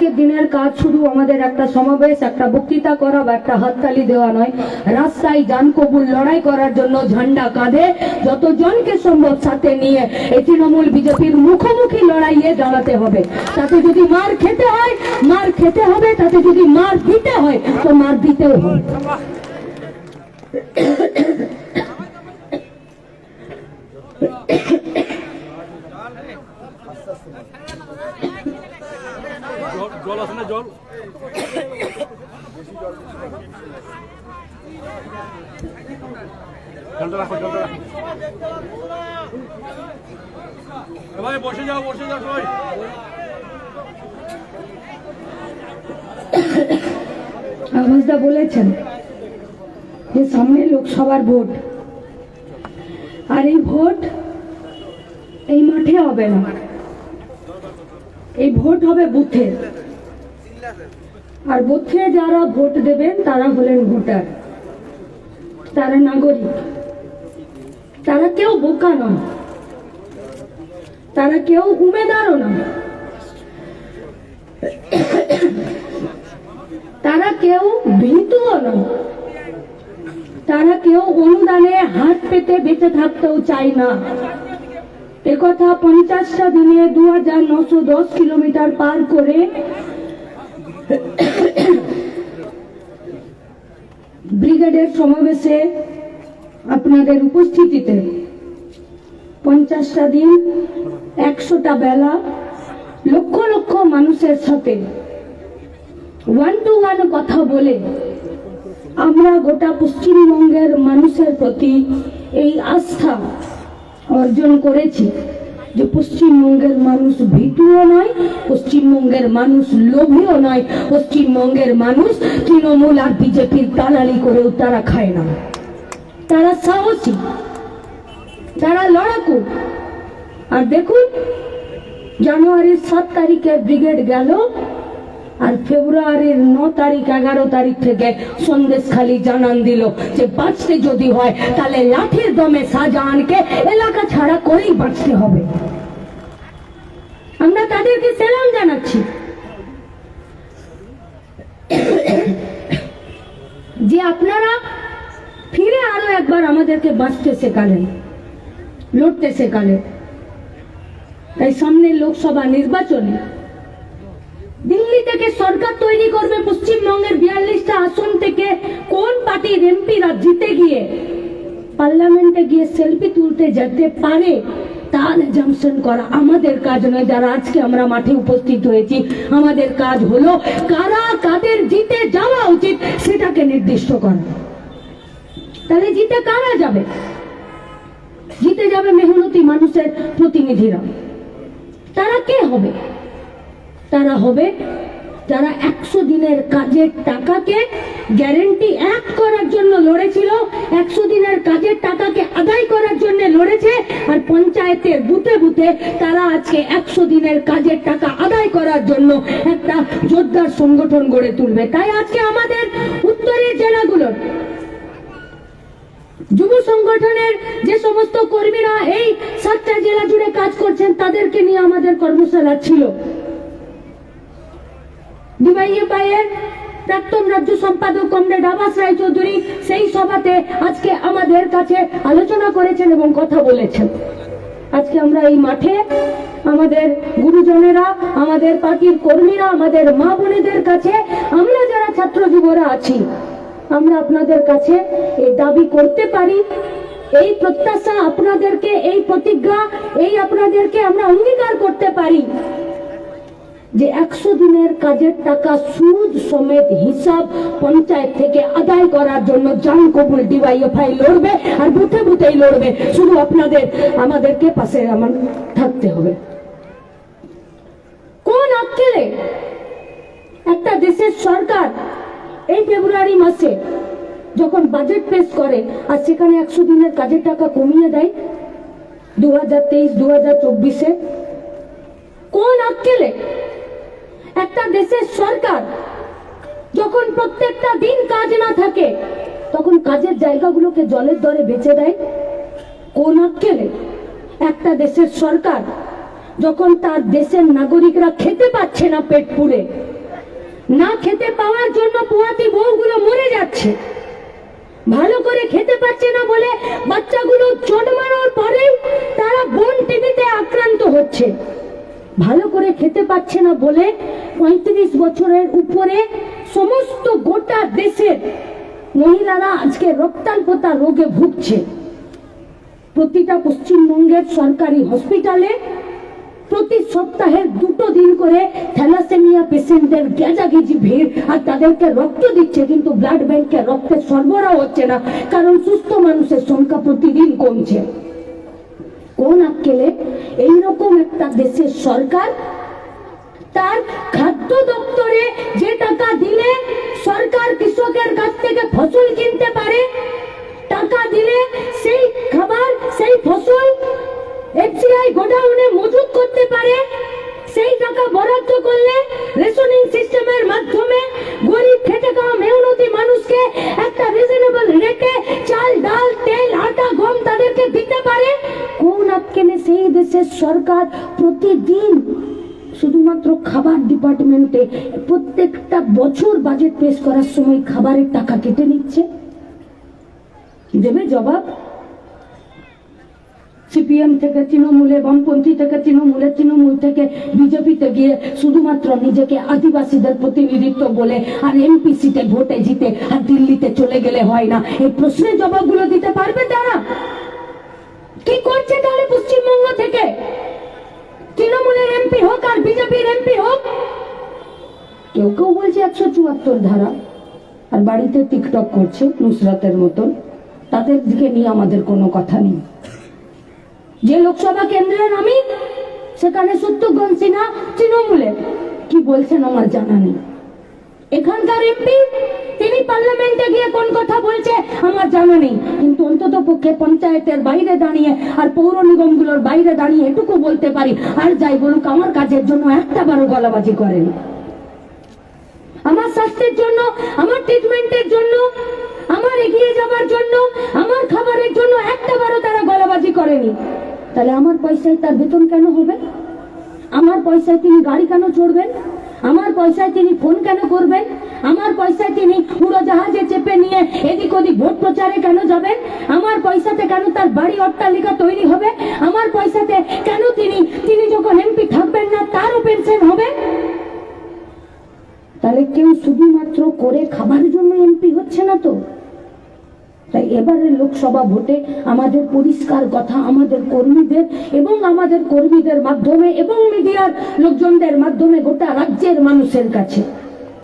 আজকের দিনের কাজ শুধু আমাদের একটা সমাবেশ, একটা বক্তৃতা করা বা একটা হাততালি দেওয়া নয়। রাস্তায় যান কবুল লড়াই করার জন্য ঝান্ডা কাঁধে যতজনকে সম্ভব সাথে নিয়ে এই তৃণমূল বিজেপির মুখোমুখি লড়াইয়ে দাঁড়াতে হবে। তাতে যদি মার খেতে হয়, মার খেতে হবে, তাতে যদি মার দিতে হয়, তো মার দিতেও হবে। জল আছে না জল? এ বসে যাও বসে যাও সবাই। আওয়াজদা বলেছেন যে সামনে লোকসভার ভোট। আর এই ভোট এই মাঠে হবে না। এই ভোট হবে বুথে। আর বুথে যারা ভোট দেবেন, তারা হলেন ভোটার। তারা নাগরিক। তারা কেউ বোকা নয় তারা কেউ উমেদারও নয় তারা কেউ ভীতুও নয় তারা কেউ অনুদানে হাত পেতে বেঁচে থাকতেও চায় না। একথা পঞ্চাশটা দিনে দু হাজার নশো দশ কিলোমিটার পার করে ব্রিগেডের সমাবেশে আপনাদের উপস্থিতিতে পঞ্চাশটা দিন, একশোটা বেলা, লক্ষ লক্ষ মানুষের সাথে ওয়ান টু ওয়ান কথা বলে আমরা গোটা পশ্চিমবঙ্গের মানুষের প্রতি এই আস্থা অর্জন করেছি। যে পশ্চিমবঙ্গের মানুষ ভীতুও নয়, পশ্চিমবঙ্গের মানুষ লোভীও নয়, পশ্চিমবঙ্গের মানুষ তৃণমূল আর বিজেপির দালালি করেও তারা খায় না। তারা সাহসী, তারা লড়াকু। আর দেখুন, জানুয়ারির সাত তারিখে ব্রিগেড গেল ফেব্রুয়ারির ন তারিখ, এগারো তারিখ থেকে সন্দেশ খালি জানান দিল যে, বাঁচতে যদি হয়, তাহলে লাঠির দমে শাহজাহানকে এলাকা ছাড়া করেই বাঁচতে হবে। আমরা তাদেরকে সেলাম জানাচ্ছি। যে আপনারা ফিরে আরও একবার আমাদেরকে বাঁচতে শেখালেন, লড়তে শেখালেন। তাই সামনে লোকসভা নির্বাচনে দিল্লি থেকে করবে পশ্চিমবঙ্গের বিয়াল্লিশটা আসন থেকে কোন পার্টির এমপিরা জিতে গিয়ে পার্লামেন্টে গিয়ে সেলফি তুলতে যেতে পারে তার জামশন করা আমাদের কাজ নয়। যারা আজকে আমরা মাঠে উপস্থিত হয়েছি, আমাদের কাজ হলো কারা কাদের জিতে যাওয়া উচিত সেটাকে নির্দিষ্ট করা। তাহলে জিতে কারা যাবে? জিতে যাবে মেহনতি মানুষের প্রতিনিধিরা। তারা কে হবে? তারা হবে যারা একশো দিনের কাজের টাকাকে গ্যারেন্টি এক করার জন্য লড়েছিল, একশো দিনের কাজের টাকাকে আদায় করার জন্য লড়েছে, আর পঞ্চায়েতের বুথে বুথে তারা আজকে একশো দিনের কাজের টাকা আদায় করার জন্য একটা জোরদার সংগঠন গড়ে তুলবে। তাই আজকে আমাদের উত্তরের জেলাগুলোর যুব সংগঠনের যে সমস্ত কর্মীরা এই সাতটা জেলা জুড়ে কাজ করছেন, তাদেরকে নিয়ে আমাদের কর্মশালা ছিল। ডিওয়াইএফআইয়ের প্রাক্তন রাজ্য সম্পাদক কমরেড আবাস রায় চৌধুরী সেই সভাতে আজকে আমাদের কাছে আলোচনা করেছেন এবং কথা বলেছেন। আজকে আমরা এই মাঠে আমাদের গুরুজনেরা, আমাদের পার্টির কর্মীরা, আমাদের মা বোনেদের কাছে আমরা যারা ছাত্র যুবরা আছি, আমরা আপনাদের কাছে এই দাবি করতে পারি। এই প্রত্যাশা আপনাদেরকে, এই প্রতিজ্ঞা, এই আপনাদেরকে আমরা অঙ্গীকার করতে পারি। যে একশো দিনের কাজের টাকা সুদ সমেত হিসাব পঞ্চায়েত থেকে আদায় করার জন্য জান কবুল ডিওয়াইএফআই লড়বে আর বুথে বুথেই লড়বে। শুধু আপনাদের, আমাদেরকে পাশে আমার থাকতে হবে। কোন আক্কেলে? একটা দেশের সরকার এই ফেব্রুয়ারি মাসে যখন বাজেট পেশ করে, আর সেখানে একশো দিনের কাজের টাকা কমিয়ে দেয় দু হাজার তেইশ দু হাজার চব্বিশে, কোন আক্কেলে? একটা দেশের সরকার যখন প্রত্যেকটা দিন কাজ না থাকে, তখন কাজের জায়গাগুলোকে জলের দরে বেচে দেয়, কোন আক্কেলে? একটা দেশের সরকার যখন তার দেশের নাগরিকরা খেতে পাচ্ছে না পেট পুড়ে, না খেতে পাওয়ার জন্য পোয়াতি বউগুলো মরে যাচ্ছে, ভালো করে খেতে পাচ্ছে না বলে বাচ্চাগুলো জন্মানোর পরেও তারা বোন টিভিতে আক্রান্ত হচ্ছে। ভালো করে খেতে পাচ্ছে না বলে পঁয়ত্রিশ বছরের উপরে সমস্ত গোটা দেশের মহিলারা আজকে রক্তাল্পতা রোগে ভুগছে। প্রতিটা পশ্চিমবঙ্গের সরকারি হসপিটালে প্রতি সপ্তাহে দুটো দিন করে থ্যালাসেমিয়া পেশেন্টদের গেজাগেজি ভিড় আর তাদেরকে রক্ত দিচ্ছে কিন্তু ব্লাড ব্যাংকে রক্তের সরবরাহ হচ্ছে না, কারণ সুস্থ মানুষের সংখ্যা প্রতিদিন কমছে। কোন আক্কেলে এইরকম একটা দেশের সরকার? তার খাদ্য দপ্তরে যে টাকা দিলে সরকার কৃষকের কাছ থেকে ফসল কিনতে পারে, টাকা দিলে সেই খাবার, সেই ফসল এফসিআই গোডাউনে মজুত করতে পারে, সেই টাকা বরাদ্দ করলে রেশনিং সিস্টেমের মাধ্যমে গরিব খেটে খাওয়া মেহনতি মানুষকে একটা রিজনেবল রেটে চাল ডাল তেল আটা গম তাদেরকে দিতে পারে কোন আটকেনে সেই দেশের সরকার প্রতিদিন শুধুমাত্র খাবার ডিপার্টমেন্টে প্রত্যেকটা বছর বাজেট পেশ করার সময় খাবারের টাকা কেটে নিচ্ছে। দেবে জবাব? সিপিএম থেকে তৃণমূলে, বামপন্থী থেকে তৃণমূলে, তৃণমূল থেকে বিজেপিতে গিয়ে শুধুমাত্র নিজেকে আদিবাসীদের প্রতিনিধিত্ব বলে আর এমপি সিটে ভোটে জিতে আর দিল্লিতে চলে গেলে হয় না। এই প্রশ্নের জবাবগুলো দিতে পারবে তারা? কি করছে তাহলে পশ্চিমবঙ্গ থেকে? তৃণমূলের এমপি হোক আর বিজেপির এমপি হোক, কেউ কেউ বলছে একশো চুয়াত্তর ধারা, আর বাড়িতে টিকটক করছে নুসরাতের মতন। তাদের দিকে নিয়ে আমাদের কোনো কথা নেই। যে লোকসভা কেন্দ্রের আমি সেখানে সত্যগঞ্জ সিনহা তৃণমূলে কি বলছেন আমার জানা নেই। এখানকার এমপি তিনি পার্লামেন্টে গিয়ে কোন কথা বলছে আমার জানা নেই। কিন্তু অন্তত পক্ষে পঞ্চায়েতের বাইরে দাঁড়িয়ে আর পৌর নিগমগুলোর বাইরে দাঁড়িয়ে এটুকু বলতে পারি। আর যাই বলুক, আমার কাজের জন্য একটা বারো গলাবাজি করেনি। আমার স্বাস্থ্যের জন্য, আমার ট্রিটমেন্টের জন্য, আমার এগিয়ে যাবার জন্য, আমার খাবারের জন্য একটা বারও তারা গলাবাজি করেনি। তাহলে আমার পয়সায় তার বেতন কেন হবে? আমার পয়সায় তিনি গাড়ি কেন চড়বেন? আমার পয়সায় তিনি ফোন কেন করবেন? আমার পয়সায় তিনি উড়োজাহাজে চেপে নিয়ে এদিক ওদিক ভোট প্রচারে কেন যাবেন? আমার পয়সাতে কেন তার বাড়ি অট্টালিকা তৈরি হবে? আমার পয়সাতে কেন তিনি তিনি যখন এমপি থাকবেন না, তারও পেনশন হবে? তাহলে কেউ শুধুমাত্র করে খাবার জন্য এমপি হচ্ছে না তো? তাই এবারে লোকসভা ভোটে আমাদের পরিষ্কার কথা, আমাদের কর্মীদের এবং আমাদের কর্মীদের মাধ্যমে এবং মিডিয়ার লোকজনদের মাধ্যমে গোটা রাজ্যের মানুষের কাছে।